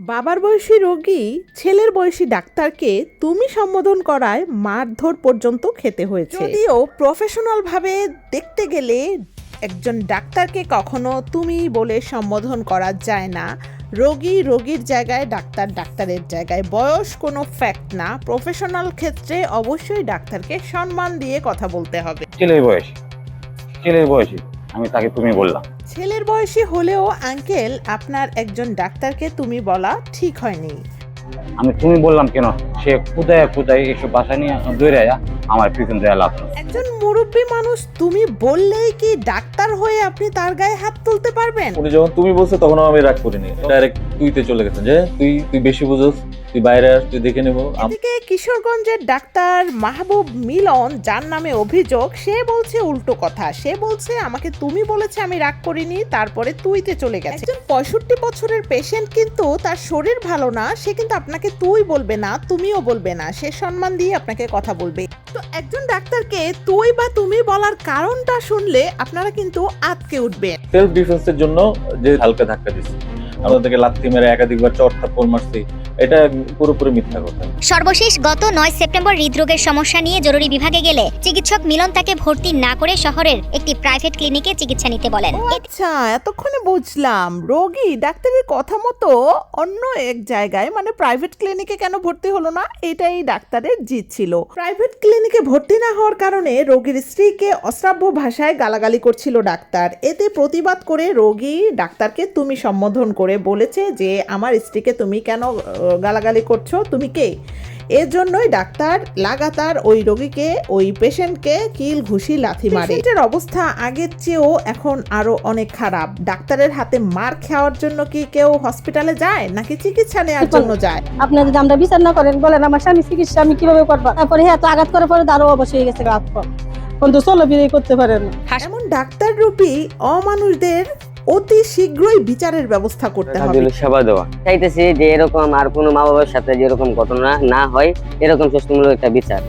বাবার বয়সী রোগী ছেলের বয়সী ডাক্তারকে তুমি সম্বোধন করায় মারধর পর্যন্ত খেতে হয়েছে। যদিও প্রফেশনাল ভাবে দেখতে গেলে একজন ডাক্তারকে কখনো তুমি বলে সম্বোধন করা যায় না। রোগী রোগীর জায়গায় ডাক্তার ডাক্তারের জায়গায়। বয়স কোনো ফ্যাক্ট না। প্রফেশনাল ক্ষেত্রে অবশ্যই ডাক্তারকে সম্মান দিয়ে কথা বলতে হবে। ছেলের বয়সী। ছেলের বয়সী। আমি তাকে তুমি বললাম। ছেলের বয়সী হলেও আঙ্কেল, আপনার একজন ডাক্তারকে তুমি বলা ঠিক হয়নি। আমি তুমি বললাম কেন? সে কোথায় কোথায় এসব বাসা নিয়ে দৌড়ে আয়া? আমার পিছন দেয়া লাভ। একজন মুরব্বী মানুষ তুমি বললেই কি ডাক্তার হয়ে আপনি তার গায়ে হাত তুলতে পারবেন? উনি যখন তুমি বলছো তখন আমি রাগ করিনি। ডাইরেক্ট তুইতে চলে গেছেন যে তুই তুই বেশি বুঝোস তুই বাইরে আস তুই দেখে নেব। এদিকে কিশোরগঞ্জের ডাক্তার মাহবুব মিলন যার নামে অভিযোগ সে বলছে উল্টো কথা। সে বলছে আমাকে তুমি বলেছে আমি রাগ করিনি তারপরে তুইতে চলে গেছে। একজন পঁয়ষট্টি বছরের পেশেন্ট কিন্তু তার শরীর ভালো না সে কিন্তু আপনাকে তুই বলবে না তুমিও বলবে না। সে সম্মান দিয়ে আপনাকে কথা বলবে। তো একজন ডাক্তারকে তুই বা তুমি বলার কারণটা শুনলে আপনারা কিন্তু আটকে উঠবে সেলফ ডিফেন্সের জন্য যে হালকা ধাক্কা দিচ্ছি। আমাদেরকে লাত্তি মেরে একাধিকবার চট থাপ্পড় মারছি এটা পুরোপুরি মিথ্যা কথা। সর্বশেষ গত নয় সেপ্টেম্বর হৃদরোগের সমস্যা নিয়ে জরুরি বিভাগে গেলে চিকিৎসক মিলন তাকে ভর্তি না করে শহরের একটি প্রাইভেট ক্লিনিকে চিকিৎসা নিতে বলেন। আচ্ছা এতক্ষণে বুঝলাম রোগী ডাক্তারের কথা মতো অন্য এক জায়গায় মানে প্রাইভেট ক্লিনিকে কেন ভর্তি হলো না? এটাই ডাক্তারের জিত ছিল। প্রাইভেট ক্লিনিকে ভর্তি না হওয়ার কারণে রোগীর স্ত্রীকে অশ্রাব্য ভাষায় গালাগালি করছিল ডাক্তার। এতে প্রতিবাদ করে রোগী ডাক্তারকে তুমি সম্বোধন করে বলেছে যে আমার স্ত্রীকে তুমি কেন গালাগালি করছ? তুমি কে? এর জন্যই ডাক্তার লাগাতার ওই রোগীকে ওই পেশেন্টকে কিল ঘুষি লাথি মারে। পেশেন্টের অবস্থা আগের চেয়েও এখন আরও অনেক খারাপ। ডাক্তারের হাতে মার খাওয়ার জন্য কি কেউ হসপিটালে যায় নাকি চিকিৎসা নেওয়ার জন্য যায়? আপনার যদি আমরা বিচার না করেন বলেন আমার স্বামী চিকিৎসা আমি কীভাবে করব? তারপরে হ্যাঁ তো আঘাত করার পরে আরও অবশ্যই হয়ে গেছে কিন্তু চলো বিয়ে করতে পারেন এমন ডাক্তার রূপী অমানুষদের অতি শীঘ্রই বিচারের ব্যবস্থা করতে হবে। সেবা দেওয়া। চাইতেছি যে এরকম আর কোনো মা বাবার সাথে যেরকম ঘটনা না হয় এরকম সুস্থমূলক একটা বিচার।